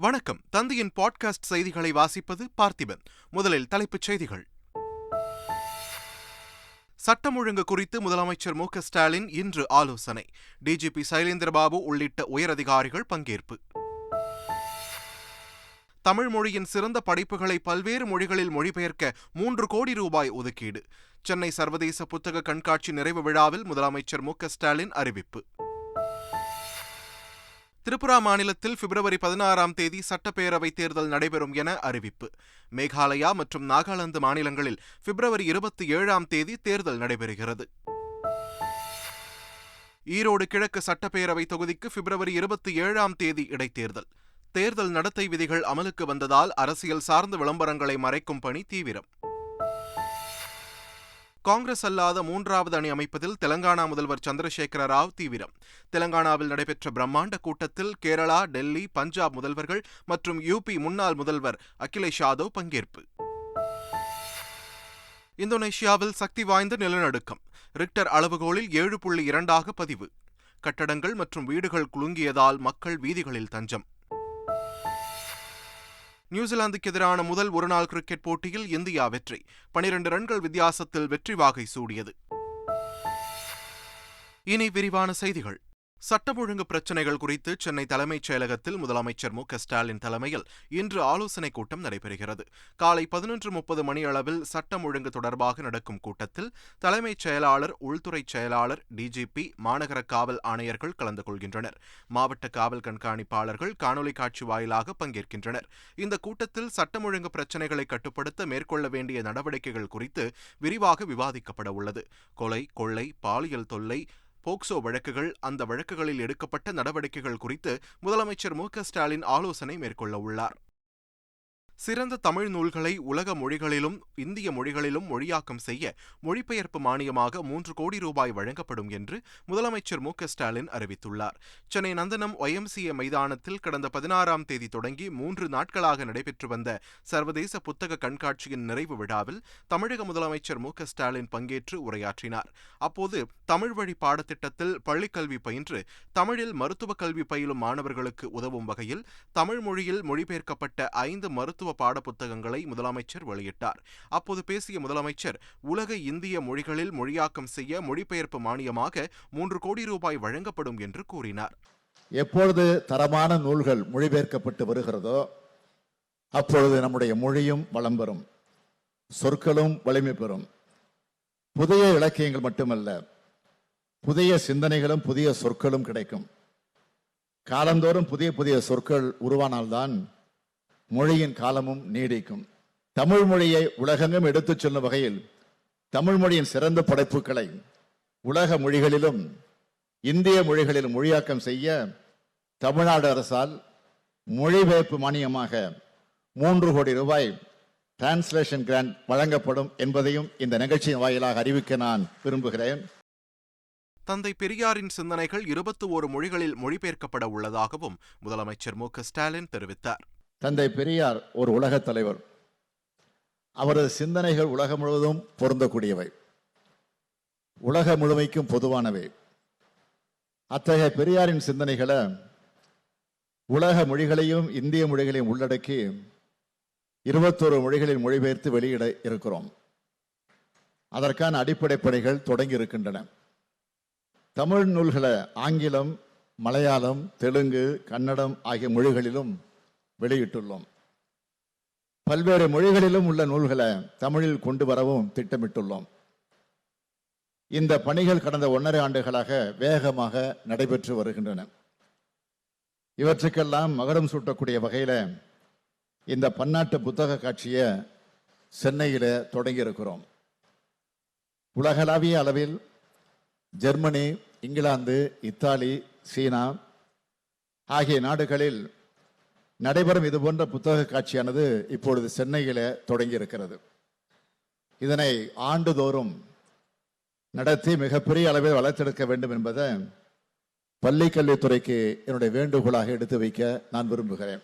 வணக்கம். தந்தையின் பாட்காஸ்ட் செய்திகளை வாசிப்பது பார்த்திபன். முதலில் தலைப்புச் செய்திகள். சட்டம் ஒழுங்கு குறித்து முதலமைச்சர் மு ஸ்டாலின் இன்று ஆலோசனை. டிஜிபி சைலேந்திரபாபு உள்ளிட்ட உயரதிகாரிகள் பங்கேற்பு. தமிழ் மொழியின் சிறந்த படைப்புகளை பல்வேறு மொழிகளில் மொழிபெயர்க்க மூன்று கோடி ரூபாய் ஒதுக்கீடு. சென்னை சர்வதேச புத்தக கண்காட்சி நிறைவு விழாவில் முதலமைச்சர் மு ஸ்டாலின் அறிவிப்பு. திரிபுரா மாநிலத்தில் பிப்ரவரி பதினாறாம் தேதி சட்டப்பேரவை தேர்தல் நடைபெறும் என அறிவிப்பு. மேகாலயா மற்றும் நாகாலாந்து மாநிலங்களில் பிப்ரவரி இருபத்தி ஏழாம் தேதி தேர்தல் நடைபெறுகிறது. ஈரோடு கிழக்கு சட்டப்பேரவை தொகுதிக்கு பிப்ரவரி இருபத்தி ஏழாம் தேதி இடைத்தேர்தல். தேர்தல் நடத்தை விதிகள் அமலுக்கு வந்ததால் அரசியல் சார்ந்த விளம்பரங்களை மறைக்கும் பணி தீவிரம். காங்கிரஸ் அல்லாத மூன்றாவது அணி அமைப்பதில் தெலங்கானா முதல்வர் சந்திரசேகர ராவ் தீவிரம். தெலங்கானாவில் நடைபெற்ற பிரம்மாண்ட கூட்டத்தில் கேரளா டெல்லி பஞ்சாப் முதல்வர்கள் மற்றும் யூபி முன்னாள் முதல்வர் அகிலேஷ் யாதவ் பங்கேற்பு. இந்தோனேஷியாவில் சக்தி வாய்ந்த நிலநடுக்கம். ரிக்டர் அளவுகோலில் ஏழு புள்ளி இரண்டாக பதிவு. கட்டடங்கள் மற்றும் வீடுகள் குலுங்கியதால் மக்கள் வீதிகளில் தஞ்சம். நியூசிலாந்துக்கு எதிரான முதல் ஒருநாள் கிரிக்கெட் போட்டியில் இந்தியா வெற்றி. பனிரண்டு ரன்கள் வித்தியாசத்தில் வெற்றி வாகை சூடியது. இனி விரிவான செய்திகள். சட்டம் ஒழுங்கு பிரச்சினைகள் குறித்து சென்னை தலைமைச் செயலகத்தில் முதலமைச்சர் மு. ஸ்டாலின் தலைமையில் இன்று ஆலோசனைக் கூட்டம் நடைபெறுகிறது. காலை பதினொன்று முப்பது மணி அளவில் சட்டம் ஒழுங்கு தொடர்பாக நடக்கும் கூட்டத்தில் தலைமைச் செயலாளர் உள்துறை செயலாளர் டிஜிபி மாநகர காவல் ஆணையர்கள் கலந்து கொள்கின்றனர். மாவட்ட காவல் கண்காணிப்பாளர்கள் காணொலி காட்சி வாயிலாக பங்கேற்கின்றனர். இந்த கூட்டத்தில் சட்டம் ஒழுங்கு பிரச்சினைகளை கட்டுப்படுத்த மேற்கொள்ள வேண்டிய நடவடிக்கைகள் குறித்து விரிவாக விவாதிக்கப்பட உள்ளது. கொலை கொள்ளை பாலியல் தொல்லை போக்சோ வழக்குகள் அந்த வழக்குகளில் எடுக்கப்பட்ட நடவடிக்கைகள் குறித்து முதலமைச்சர் மு ஸ்டாலின் ஆலோசனை மேற்கொள்ள உள்ளார். சிறந்த தமிழ் நூல்களை உலக மொழிகளிலும் இந்திய மொழிகளிலும் மொழியாக்கம் செய்ய மொழிபெயர்ப்பு மானியமாக மூன்று கோடி ரூபாய் வழங்கப்படும் என்று முதலமைச்சர் மு ஸ்டாலின் அறிவித்துள்ளார். சென்னை நந்தனம் ஒய்எம்சிஏ மைதானத்தில் கடந்த பதினாறாம் தேதி தொடங்கி மூன்று நாட்களாக நடைபெற்று வந்த சர்வதேச புத்தக கண்காட்சியின் நிறைவு விழாவில் தமிழக முதலமைச்சர் மு ஸ்டாலின் பங்கேற்று உரையாற்றினார். அப்போது தமிழ் வழி பாடத்திட்டத்தில் பள்ளிக்கல்வி பயின்று தமிழில் மருத்துவக் கல்வி பயிலும் மாணவர்களுக்கு உதவும் வகையில் தமிழ் மொழியில் மொழிபெயர்க்கப்பட்ட ஐந்து மருத்துவ மருத்துவ பாடப்புத்தகங்களை முதலமைச்சர் வெளியிட்டார். அப்போது பேசிய முதலமைச்சர் உலக இந்திய மொழிகளில் மொழியாக்கம் செய்ய மொழிபெயர்ப்பு மானியமாக மூன்று கோடி ரூபாய் வழங்கப்படும் என்று கூறினார். எப்பொழுது தரமான நூல்கள் மொழிபெயர்க்கப்பட்டு வருகிறதோ அப்பொழுது நம்முடைய மொழியும் வளம் பெறும் சொற்களும் வலிமை பெறும். புதிய இலக்கியங்கள் மட்டுமல்ல புதிய சிந்தனைகளும் புதிய சொற்களும் கிடைக்கும். காலந்தோறும் புதிய புதிய சொற்கள் உருவானால்தான் மொழியின் காலமும் நீடிக்கும். தமிழ் மொழியை உலகெங்கும் எடுத்துச் செல்லும் வகையில் தமிழ் மொழியின் சிறந்த படைப்புகளை உலக மொழிகளிலும் இந்திய மொழிகளிலும் மொழியாக்கம் செய்ய தமிழ்நாடு அரசால் மொழிபெயர்ப்பு மானியமாக மூன்று கோடி ரூபாய் டிரான்ஸ்லேஷன் கிராண்ட் வழங்கப்படும் என்பதையும் இந்த நிகழ்ச்சியின் வாயிலாக அறிவிக்க நான் விரும்புகிறேன். தந்தை பெரியாரின் சிந்தனைகள் இருபத்தி ஓரு மொழிகளில் மொழிபெயர்க்கப்பட உள்ளதாகவும் முதலமைச்சர் மு ஸ்டாலின் தெரிவித்தார். தந்தை பெரியார் ஒரு உலக தலைவர். அவரது சிந்தனைகள் உலகம் முழுவதும் பொருந்தக்கூடியவை. உலக முழுமைக்கும் பொதுவானவை. அத்தகைய பெரியாரின் சிந்தனைகளை உலக மொழிகளையும் இந்திய மொழிகளையும் உள்ளடக்கி இருபத்தோரு மொழிகளில் மொழிபெயர்த்து வெளியிட இருக்கிறோம். அதற்கான அடிப்படை பணிகள் தொடங்கி இருக்கின்றன. தமிழ் நூல்களை ஆங்கிலம் மலையாளம் தெலுங்கு கன்னடம் ஆகிய மொழிகளிலும் வெளியிட்டுள்ளோம். பல்வேறு மொழிகளிலும் உள்ள நூல்களை தமிழில் கொண்டு வரவும் திட்டமிட்டுள்ளோம். இந்த பணிகள் கடந்த ஒன்றரை ஆண்டுகளாக வேகமாக நடைபெற்று வருகின்றன. இவற்றுக்கெல்லாம் மகரம் சூட்டக்கூடிய வகையில் இந்த பன்னாட்டு புத்தக காட்சியை சென்னையில் தொடங்கி இருக்கிறோம் உலகளாவிய அளவில் ஜெர்மனி இங்கிலாந்து இத்தாலி சீனா ஆகிய நாடுகளில் நடைபெறும் இது போன்ற புத்தக காட்சியானது இப்பொழுது சென்னையில் தொடங்கி இருக்கிறது இதனை ஆண்டுதோறும் நடத்தி மிகப்பெரிய அளவில் வளர்த்தெடுக்க வேண்டும் என்பதை பள்ளி கல்வித்துறைக்கு என்னுடைய வேண்டுகோளாக எடுத்து வைக்க நான் விரும்புகிறேன்.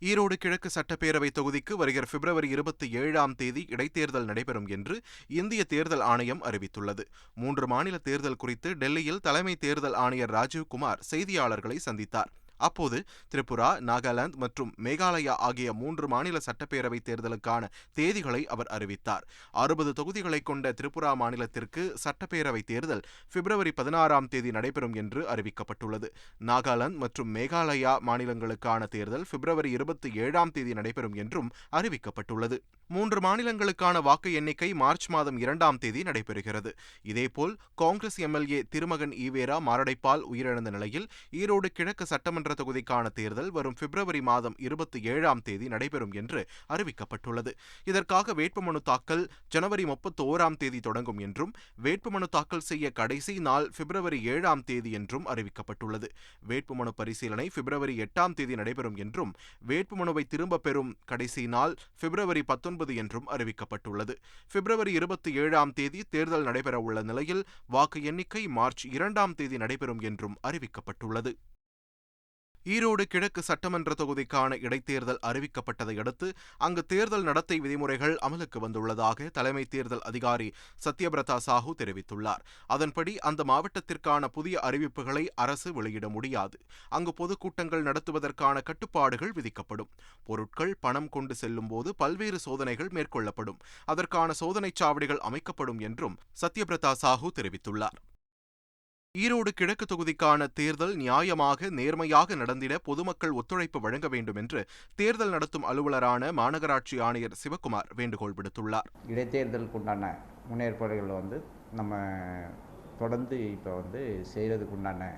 ஈரோடு கிழக்கு சட்டப்பேரவை தொகுதிக்கு வருகிற பிப்ரவரி இருபத்தி ஏழாம் தேதி இடைத்தேர்தல் நடைபெறும் என்று இந்திய தேர்தல் ஆணையம் அறிவித்துள்ளது. மூன்று மாநில தேர்தல் குறித்து டெல்லியில் தலைமை தேர்தல் ஆணையர் ராஜீவ்குமார் செய்தியாளர்களை சந்தித்தார். அப்போது திரிபுரா நாகாலாந்து மற்றும் மேகாலயா ஆகிய மூன்று மாநில சட்டப்பேரவை தேர்தலுக்கான தேதிகளை அவர் அறிவித்தார். அறுபது தொகுதிகளை கொண்ட திரிபுரா மாநிலத்திற்கு சட்டப்பேரவை தேர்தல் பிப்ரவரி பதினாறாம் தேதி நடைபெறும் என்று அறிவிக்கப்பட்டுள்ளது. நாகாலாந்து மற்றும் மேகாலயா மாநிலங்களுக்கான தேர்தல் பிப்ரவரி இருபத்தி ஏழாம் தேதி நடைபெறும் என்றும் அறிவிக்கப்பட்டுள்ளது. மூன்று மாநிலங்களுக்கான வாக்கு எண்ணிக்கை மார்ச் மாதம் இரண்டாம் தேதி நடைபெறுகிறது. இதேபோல் காங்கிரஸ் எம்எல்ஏ திருமகன் ஈவேரா மாரடைப்பால் உயிரிழந்த நிலையில் ஈரோடு கிழக்கு சட்டமன்ற தொகுதிக்கான தேர்தல் வரும் பிப்ரவரி மாதம் இருபத்தி ஏழாம் தேதி நடைபெறும் என்று அறிவிக்கப்பட்டுள்ளது. இதற்காக வேட்புமனு தாக்கல் ஜனவரி முப்பத்தி ஓராம் தேதி தொடங்கும் என்றும் வேட்புமனு தாக்கல் செய்ய கடைசி நாள் பிப்ரவரி ஏழாம் தேதி என்றும் அறிவிக்கப்பட்டுள்ளது. வேட்புமனு பரிசீலனை பிப்ரவரி எட்டாம் தேதி நடைபெறும் என்றும் வேட்புமனுவை திரும்பப் பெறும் கடைசி நாள் பிப்ரவரி பத்தொன்பது என்றும் அறிவிக்கப்பட்டுள்ளது. பிப்ரவரி இருபத்தி ஏழாம் தேதி தேர்தல் நடைபெறவுள்ள நிலையில் வாக்கு எண்ணிக்கை மார்ச் இரண்டாம் தேதி நடைபெறும் என்றும் அறிவிக்கப்பட்டுள்ளது. ஈரோடு கிழக்கு சட்டமன்ற தொகுதிக்கான இடைத்தேர்தல் அறிவிக்கப்பட்டதை அடுத்து அங்கு தேர்தல் நடத்தை விதிமுறைகள் அமலுக்கு வந்துள்ளதாக தலைமை தேர்தல் அதிகாரி சத்யபிரதா சாஹூ தெரிவித்துள்ளார். அதன்படி அந்த மாவட்டத்திற்கான புதிய அறிவிப்புகளை அரசு வெளியிட முடியாது. அங்கு பொதுக்கூட்டங்கள் நடத்துவதற்கான கட்டுப்பாடுகள் விதிக்கப்படும். பொருட்கள் பணம் கொண்டு செல்லும் போது பல்வேறு சோதனைகள் மேற்கொள்ளப்படும். அதற்கான சோதனைச் சாவடிகள் அமைக்கப்படும் என்றும் சத்யபிரதா சாஹூ தெரிவித்துள்ளார். ஈரோடு கிழக்கு தொகுதிக்கான தேர்தல் நியாயமாக நேர்மையாக நடந்திட பொதுமக்கள் ஒத்துழைப்பு வழங்க வேண்டும் என்று தேர்தல் நடத்தும் அலுவலரான மாநகராட்சி ஆணையர் சிவக்குமார் வேண்டுகோள் விடுத்துள்ளார். இடைத்தேர்தலுக்கு உண்டான முன்னேற்பாடுகள் வந்து நம்ம தொடர்ந்து இப்போ வந்து செய்கிறதுக்கு உண்டான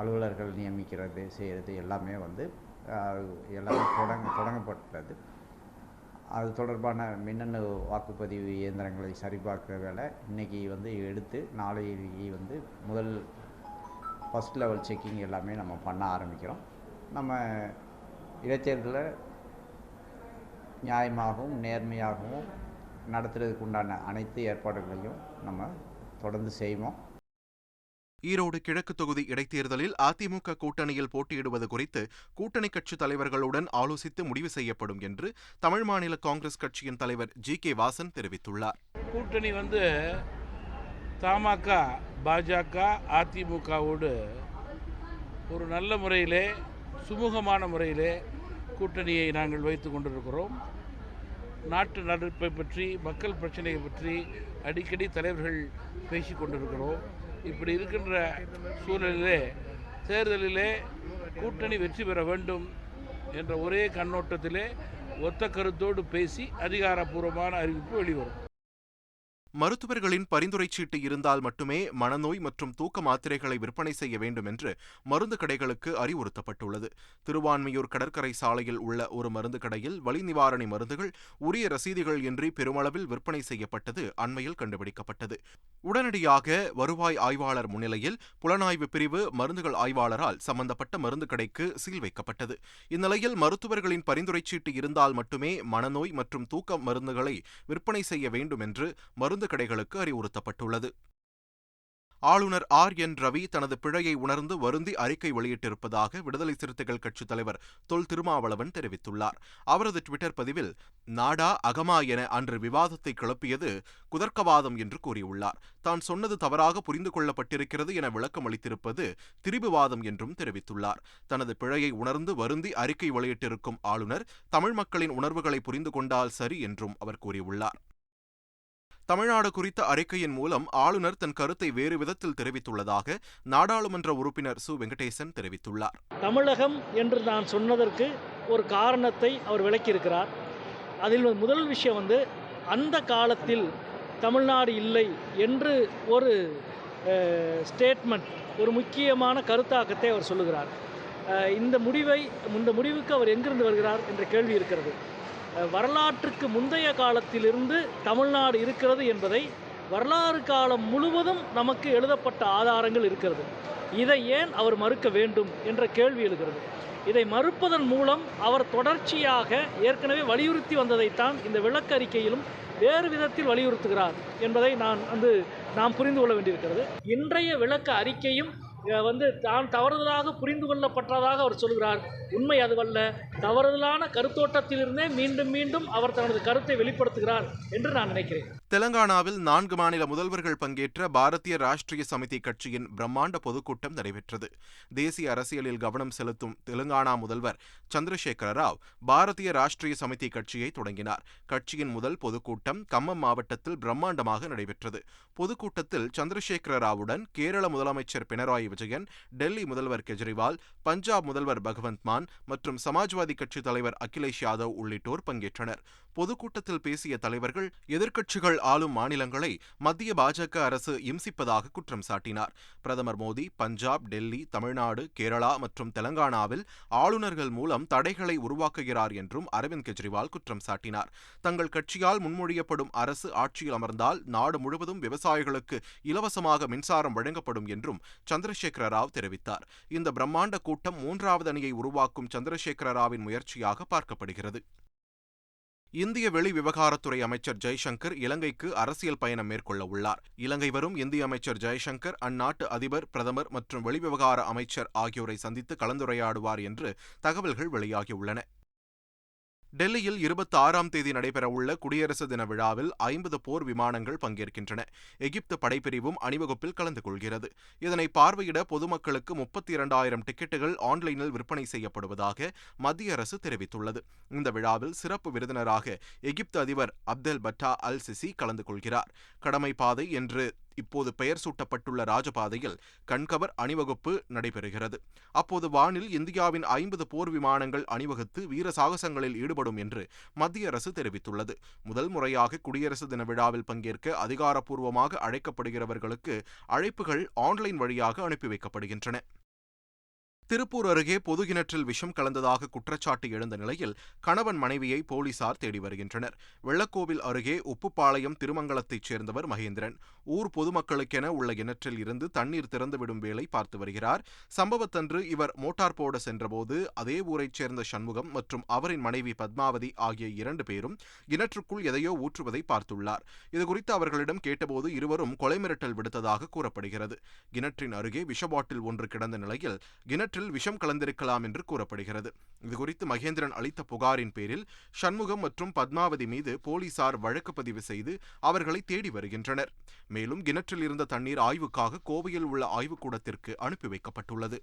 அலுவலர்கள் நியமிக்கிறது செய்கிறது எல்லாமே வந்து எல்லாமே தொடங்க தொடங்கப்பட்டது. அது தொடர்பான மின்னணு வாக்குப்பதிவு இயந்திரங்களை சரிபார்க்குற வேலை இன்றைக்கி வந்து எடுத்து நாளைக்கு வந்து முதல் ஃபஸ்ட் லெவல் செக்கிங் எல்லாமே நம்ம பண்ண ஆரம்பிக்கிறோம். நம்ம இடைத்தேர்தலில் நியாயமாகவும் நேர்மையாகவும் நடத்துறதுக்கு உண்டான அனைத்து ஏற்பாடுகளையும் நம்ம தொடர்ந்து செய்வோம். ஈரோடு கிழக்கு தொகுதி இடைத்தேர்தலில் அதிமுக கூட்டணியில் போட்டியிடுவது குறித்து கூட்டணி கட்சி தலைவர்களுடன் ஆலோசித்து முடிவு செய்யப்படும் என்று தமிழ் மாநில காங்கிரஸ் கட்சியின் தலைவர் ஜி கே வாசன் தெரிவித்துள்ளார். கூட்டணி வந்து தமாக பாஜக அதிமுகவோடு ஒரு நல்ல முறையிலே சுமூகமான முறையிலே கூட்டணியை நாங்கள் வைத்து கொண்டிருக்கிறோம். நாட்டு நடப்பை பற்றி மக்கள் பிரச்சனையை பற்றி அடிக்கடி தலைவர்கள் பேசி கொண்டிருக்கிறோம். இப்படி இருக்கின்ற சூழலிலே தேர்தலிலே கூட்டணி வெற்றி பெற வேண்டும் என்ற ஒரே கண்ணோட்டத்திலே ஒத்த கருத்தோடு பேசி அதிகாரப்பூர்வமான அறிவிப்பு வெளிவரும். மருத்துவர்களின் பரிந்துரை சீட்டு இருந்தால் மட்டுமே மனநோய் மற்றும் தூக்க மாத்திரைகளை விற்பனை செய்ய வேண்டும் என்று மருந்து கடைகளுக்கு அறிவுறுத்தப்பட்டுள்ளது. திருவான்மையூர் கடற்கரை சாலையில் உள்ள ஒரு மருந்து கடையில் வலி நிவாரணி மருந்துகள் உரிய ரசீதுகள் இன்றி பெருமளவில் விற்பனை செய்யப்பட்டது அண்மையில் கண்டுபிடிக்கப்பட்டது. உடனடியாக வருவாய் ஆய்வாளர் முன்னிலையில் புலனாய்வு பிரிவு மருந்துகள் ஆய்வாளரால் சம்பந்தப்பட்ட மருந்து கடைக்கு சீல் வைக்கப்பட்டது. இந்நிலையில் மருத்துவர்களின் பரிந்துரை சீட்டு இருந்தால் மட்டுமே மனநோய் மற்றும் தூக்க மருந்துகளை விற்பனை செய்ய வேண்டும் என்று மருந்து கடைகளுக்கு அறிவுறுத்தப்பட்டுள்ளது. ஆளுநர் ஆர். என். ரவி தனது பிழையை உணர்ந்து வருந்தி அறிக்கை வெளியிட்டிருப்பதாக விடுதலை சிறுத்தைகள் கட்சித் தலைவர் தொல் திருமாவளவன் தெரிவித்துள்ளார். அவரது ட்விட்டர் பதிவில் நாடா அகமா என அன்று விவாதத்தை கிளப்பியது குதர்க்கவாதம் என்று கூறியுள்ளார். தான் சொன்னது தவறாக புரிந்து கொள்ளப்பட்டிருக்கிறது என விளக்கம் அளித்திருப்பது திரிபுவாதம் என்றும் தெரிவித்துள்ளார். தனது பிழையை உணர்ந்து வருந்தி அறிக்கை வெளியிட்டிருக்கும் ஆளுநர் தமிழ் மக்களின் உணர்வுகளை புரிந்து கொண்டால் சரி என்றும் அவர் கூறியுள்ளார். தமிழ்நாடு குறித்த அறிக்கையின் மூலம் ஆளுநர் தன் கருத்தை வேறு விதத்தில் தெரிவித்துள்ளதாக நாடாளுமன்ற உறுப்பினர் சு. வெங்கடேசன் தெரிவித்துள்ளார். தமிழகம் என்று நான் சொன்னதற்கு ஒரு காரணத்தை அவர் விளக்கியிருக்கிறார். அதில் முதல் விஷயம் வந்து அந்த காலத்தில் தமிழ்நாடு இல்லை என்று ஒரு ஸ்டேட்மெண்ட் ஒரு முக்கியமான கருத்தாக்கத்தை அவர் சொல்லுகிறார். இந்த முடிவை இந்த முடிவுக்கு அவர் எங்கிருந்து வருகிறார் என்ற கேள்வி இருக்கிறது. வரலாற்றுக்கு முந்தைய காலத்திலிருந்து தமிழ்நாடு இருக்கிறது என்பதை வரலாறு காலம் முழுவதும் நமக்கு எழுதப்பட்ட ஆதாரங்கள் இருக்கிறது. இதை ஏன் அவர் மறுக்க வேண்டும் என்ற கேள்வி எழுகிறது. இதை மறுப்பதன் மூலம் அவர் தொடர்ச்சியாக ஏற்கனவே வலியுறுத்தி வந்ததைத்தான் இந்த விளக்கறிக்கையிலும் வேறு விதத்தில் வலியுறுத்துகிறார் என்பதை நான் வந்து நாம் புரிந்து கொள்ள வேண்டியிருக்கிறது. இன்றைய விளக்க அறிக்கையும் வந்து தான் தவறுதலாக புரிந்து கொள்ளப்பட்டதாக அவர் சொல்கிறார். உண்மை அதுவல்ல. தவறுதலான கருத்தோட்டத்திலிருந்தே மீண்டும் மீண்டும் அவர் தனது கருத்தை வெளிப்படுத்துகிறார் என்று நான் நினைக்கிறேன். தெலங்கானாவில் நான்கு மாநில முதல்வர்கள் பங்கேற்ற பாரதிய ராஷ்டிரிய சமிதி கட்சியின் பிரம்மாண்ட பொதுக்கூட்டம் நடைபெற்றது. தேசிய அரசியலில் கவனம் செலுத்தும் தெலுங்கானா முதல்வர் சந்திரசேகர ராவ் பாரதிய ராஷ்டிரிய சமிதி கட்சியை தொடங்கினார். கட்சியின் முதல் பொதுக்கூட்டம் கம்மம் மாவட்டத்தில் பிரம்மாண்டமாக நடைபெற்றது. பொதுக்கூட்டத்தில் சந்திரசேகர ராவுடன் கேரள முதலமைச்சர் பினராயி விஜயன் டெல்லி முதல்வர் கெஜ்ரிவால் பஞ்சாப் முதல்வர் பகவந்த் மான் மற்றும் சமாஜ்வாதி கட்சி தலைவர் அகிலேஷ் யாதவ் உள்ளிட்டோர் பங்கேற்றனர். பொதுக்கூட்டத்தில் பேசிய தலைவர்கள் எதிர்க்கட்சிகள் ஆளும் மாநிலங்களை மத்திய பாஜக அரசு இம்சிப்பதாக குற்றம் சாட்டினார். பிரதமர் மோடி பஞ்சாப் டெல்லி தமிழ்நாடு கேரளா மற்றும் தெலங்கானாவில் ஆளுநர்கள் மூலம் தடைகளை உருவாக்குகிறார் என்றும் அரவிந்த் கெஜ்ரிவால் குற்றம் சாட்டினார். தங்கள் கட்சியால் முன்மொழியப்படும் அரசு ஆட்சியில் அமர்ந்தால் நாடு முழுவதும் விவசாயிகளுக்கு இலவசமாக மின்சாரம் வழங்கப்படும் என்றும் சந்திரசேகர ராவ் தெரிவித்தார். இந்த பிரம்மாண்ட கூட்டம் மூன்றாவது அணியை உருவாக்கும் சந்திரசேகர ராவின் முயற்சியாக பார்க்கப்படுகிறது. இந்திய வெளி விவகாரத்துறை அமைச்சர் ஜெய்சங்கர் இலங்கைக்கு அரசியல் பயணம் மேற்கொள்ள உள்ளார். இலங்கை வரும் இந்திய அமைச்சர் ஜெய்சங்கர் அந்நாட்டு அதிபர் பிரதமர் மற்றும் வெளிவிவகார அமைச்சர் ஆகியோரை சந்தித்து கலந்துரையாடுவார் என்று தகவல்கள் வெளியாகியுள்ளன. டெல்லியில் இருபத்தி ஆறாம் தேதி நடைபெறவுள்ள குடியரசு தின விழாவில் ஐம்பது போர் விமானங்கள் பங்கேற்கின்றன. எகிப்து படைப்பிரிவும் அணிவகுப்பில் கலந்து கொள்கிறது. இதனை பார்வையிட பொதுமக்களுக்கு முப்பத்தி இரண்டாயிரம் டிக்கெட்டுகள் ஆன்லைனில் விற்பனை செய்யப்படுவதாக மத்திய அரசு தெரிவித்துள்ளது. இந்த விழாவில் சிறப்பு விருந்தினராக எகிப்து அதிபர் அப்தெல் பட்டா அல் சிசி கலந்து கொள்கிறார். கடமை பாதை என்று இப்போது பெயர் சூட்டப்பட்டுள்ள ராஜபாதையில் கண்கவர் அணிவகுப்பு நடைபெறுகிறது. அப்போது வானில் இந்தியாவின் ஐம்பது போர் விமானங்கள் அணிவகுத்து வீர சாகசங்களில் ஈடுபடும் என்று மத்திய அரசு தெரிவித்துள்ளது. முதல் முறையாக குடியரசு தின விழாவில் பங்கேற்க அதிகாரப்பூர்வமாக அழைக்கப்படுகிறவர்களுக்கு அழைப்புகள் ஆன்லைன் வழியாக அனுப்பி வைக்கப்படுகின்றன. திருப்பூர் அருகே பொது கிணற்றில் விஷம் கலந்ததாக குற்றச்சாட்டு எழுந்த நிலையில் கணவன் மனைவியை போலீசார் தேடி வருகின்றனர். வெள்ளக்கோவில் அருகே உப்புப்பாளையம் திருமங்கலத்தைச் சேர்ந்தவர் மகேந்திரன். ஊர் பொதுமக்களுக்கென உள்ள கிணற்றில் இருந்து தண்ணீர் திறந்துவிடும் வேலை பார்த்து வருகிறார். சம்பவத்தன்று இவர் மோட்டார் போட சென்றபோது அதே ஊரைச் சேர்ந்த சண்முகம் மற்றும் அவரின் மனைவி பத்மாவதி ஆகிய இரண்டு பேரும் கிணற்றுக்குள் எதையோ ஊற்றுவதை பார்த்துள்ளார். இதுகுறித்து அவர்களிடம் கேட்டபோது இருவரும் கொலை மிரட்டல் விடுத்ததாக கூறப்படுகிறது. கிணற்றின் அருகே விஷ பாட்டில் ஒன்று கிடந்த நிலையில் கிணற்றில் விஷம் கலந்திருக்கலாம் என்று கூறப்படுகிறது. இதுகுறித்து மகேந்திரன் அளித்த புகாரின் பேரில் சண்முகம் மற்றும் பத்மாவதி மீது போலீசார் வழக்கு பதிவு செய்து அவர்களை தேடி வருகின்றனர். மேலும் கிணற்றில் இருந்த தண்ணீர் ஆய்வுக்காக கோவையில் உள்ள ஆய்வுக்கூடத்திற்கு அனுப்பி வைக்கப்பட்டுள்ளது.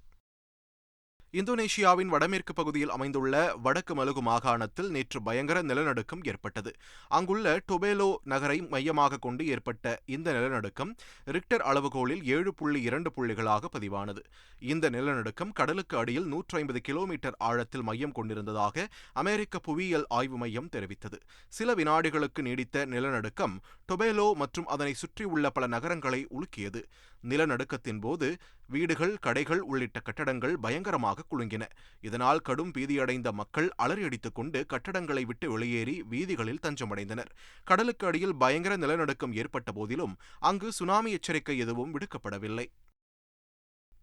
இந்தோனேஷியாவின் வடமேற்கு பகுதியில் அமைந்துள்ள வடக்கு மலுகு மாகாணத்தில் நேற்று பயங்கர நிலநடுக்கம் ஏற்பட்டது. அங்குள்ள டொபேலோ நகரை மையமாக கொண்டு ஏற்பட்ட இந்த நிலநடுக்கம் ரிக்டர் அளவுகோலில் ஏழு புள்ளி இரண்டு புள்ளிகளாக பதிவானது. இந்த நிலநடுக்கம் கடலுக்கு அடியில் நூற்றி ஐம்பது கிலோமீட்டர் ஆழத்தில் மையம் கொண்டிருந்ததாக அமெரிக்க புவியியல் ஆய்வு மையம் தெரிவித்தது. சில வினாடிகளுக்கு நீடித்த நிலநடுக்கம் டொபேலோ மற்றும் அதனை சுற்றியுள்ள பல நகரங்களை உலுக்கியது. நிலநடுக்கத்தின் போது வீடுகள் கடைகள் உள்ளிட்ட கட்டடங்கள் பயங்கரமாக குலுங்கின. இதனால் கடும் பீதியடைந்த மக்கள் அலறியடித்துக் கொண்டு கட்டடங்களை விட்டு வெளியேறி வீதிகளில் தஞ்சமடைந்தனர். கடலுக்கு அடியில் பயங்கர நிலநடுக்கம் ஏற்பட்ட போதிலும் அங்கு சுனாமி எச்சரிக்கை எதுவும் விடுக்கப்படவில்லை.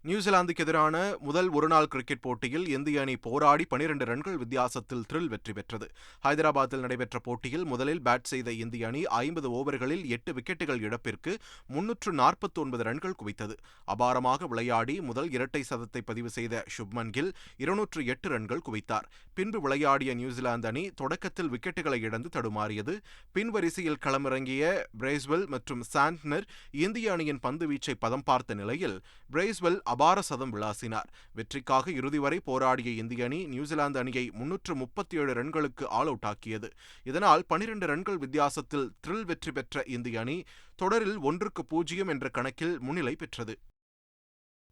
நியூசிலாந்துக்கு எதிரான முதல் ஒருநாள் கிரிக்கெட் போட்டியில் இந்திய அணி போராடி பனிரெண்டு ரன்கள் வித்தியாசத்தில் த்ரில் வெற்றி பெற்றது. ஹைதராபாத்தில் நடைபெற்ற போட்டியில் முதலில் பேட் செய்த இந்திய அணி ஐம்பது ஓவர்களில் எட்டு விக்கெட்டுகள் இழப்பிற்கு முன்னூற்று நாற்பத்தி ஒன்பது ரன்கள் குவித்தது. அபாரமாக விளையாடி முதல் இரட்டை சதத்தை பதிவு செய்த சுப்மன் கில் இருநூற்று எட்டு ரன்கள் குவித்தார். பின்பு விளையாடிய நியூசிலாந்து அணி தொடக்கத்தில் விக்கெட்டுகளை இழந்து தடுமாறியது. பின்வரிசையில் களமிறங்கிய பிரேஸ்வெல் மற்றும் சாண்ட்னர் இந்திய அணியின் பந்து வீச்சை பதம் பார்த்த நிலையில் பிரேஸ்வெல் அபார சதம் விளாசினார். வெற்றிக்காக இறுதி வரை போராடிய இந்திய அணி நியூசிலாந்து அணியை முன்னூற்று முப்பத்தி ஏழு ரன்களுக்கு ஆல் அவுட் ஆக்கியது. இதனால் பனிரெண்டு ரன்கள் வித்தியாசத்தில் த்ரில் வெற்றி பெற்ற இந்திய அணி தொடரில் ஒன்றுக்கு பூஜ்ஜியம் என்ற கணக்கில் முன்னிலை பெற்றது.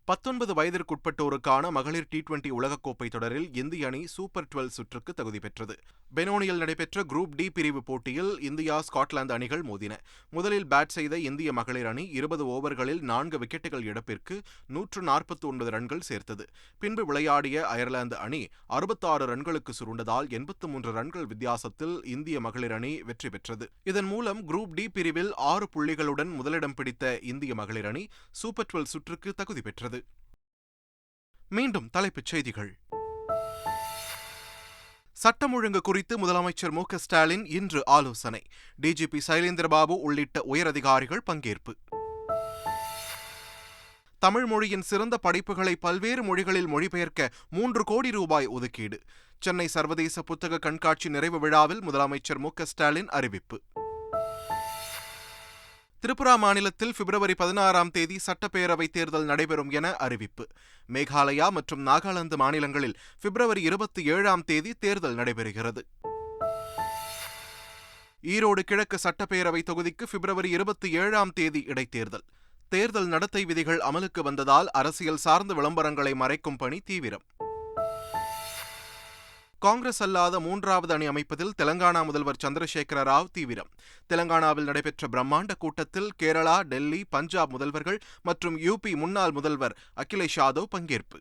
பத்தொன்பது வயதிற்குட்பட்டோருக்கான மகளிர் டி டுவெண்டி உலகக்கோப்பை தொடரில் இந்திய அணி சூப்பர் டுவெல் சுற்றுக்கு தகுதி பெற்றது. பெனோனியில் நடைபெற்ற குரூப் டி பிரிவு போட்டியில் இந்தியா ஸ்காட்லாந்து அணிகள் மோதின. முதலில் பேட் செய்த இந்திய மகளிர் அணி இருபது ஓவர்களில் நான்கு விக்கெட்டுகள் இழப்பிற்கு நூற்று நாற்பத்தி ஒன்பது ரன்கள் சேர்த்தது. பின்பு விளையாடிய அயர்லாந்து அணி அறுபத்தாறு ரன்களுக்கு சுருண்டதால் எண்பத்து மூன்று ரன்கள் வித்தியாசத்தில் இந்திய மகளிர் அணி வெற்றி பெற்றது. இதன் மூலம் குரூப் டி பிரிவில் ஆறு புள்ளிகளுடன் முதலிடம் பிடித்த இந்திய மகளிர் அணி சூப்பர் டுவெல் சுற்றுக்கு தகுதி பெற்றது. மீண்டும் தலைப்புச் செய்திகள். சட்டம் ஒழுங்கு குறித்து முதலமைச்சர் மு ஸ்டாலின் இன்று ஆலோசனை. டிஜிபி சைலேந்திரபாபு உள்ளிட்ட உயரதிகாரிகள் பங்கேற்பு. தமிழ் மொழியின் சிறந்த படைப்புகளை பல்வேறு மொழிகளில் மொழிபெயர்க்க மூன்று கோடி ரூபாய் ஒதுக்கீடு. சென்னை சர்வதேச புத்தக கண்காட்சி நிறைவு விழாவில் முதலமைச்சர் மு ஸ்டாலின் அறிவிப்பு. திரிபுரா மாநிலத்தில் பிப்ரவரி பதினாறாம் தேதி சட்டப்பேரவை தேர்தல் நடைபெறும் என அறிவிப்பு. மேகாலயா மற்றும் நாகாலாந்து மாநிலங்களில் பிப்ரவரி இருபத்தி ஏழாம் தேதி தேர்தல் நடைபெறுகிறது. ஈரோடு கிழக்கு சட்டப்பேரவை தொகுதிக்கு பிப்ரவரி இருபத்தி ஏழாம் தேதி இடைத்தேர்தல். தேர்தல் நடத்தை விதிகள் அமலுக்கு வந்ததால் அரசியல் சார்ந்த விளம்பரங்களை மறைக்கும் பணி தீவிரம். காங்கிரஸ் அல்லாத மூன்றாவது அணி அமைப்பதில் தெலங்கானா முதல்வர் சந்திரசேகர ராவ் தீவிரம். தெலங்கானாவில் நடைபெற்ற பிரம்மாண்ட கூட்டத்தில் கேரளா டெல்லி பஞ்சாப் முதல்வர்கள் மற்றும் யூபி முன்னாள் முதல்வர் அகிலேஷ் யாதவ் பங்கேற்பு.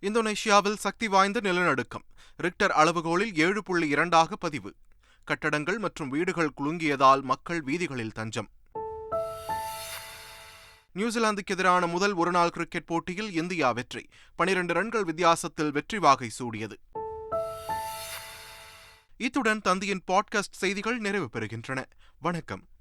இந்தோனேஷியாவில் சக்தி வாய்ந்த நிலநடுக்கம். ரிக்டர் அளவுகோலில் ஏழு புள்ளி இரண்டாக பதிவு. கட்டடங்கள் மற்றும் வீடுகள் குலுங்கியதால் மக்கள் வீதிகளில் தஞ்சம். நியூசிலாந்துக்கு எதிரான முதல் ஒருநாள் கிரிக்கெட் போட்டியில் இந்தியா வெற்றி. பனிரண்டு ரன்கள் வித்தியாசத்தில் வெற்றி வாகை சூடியது. இத்துடன் தந்தியின் பாட்காஸ்ட் செய்திகள் நிறைவு பெறுகின்றன. வணக்கம்.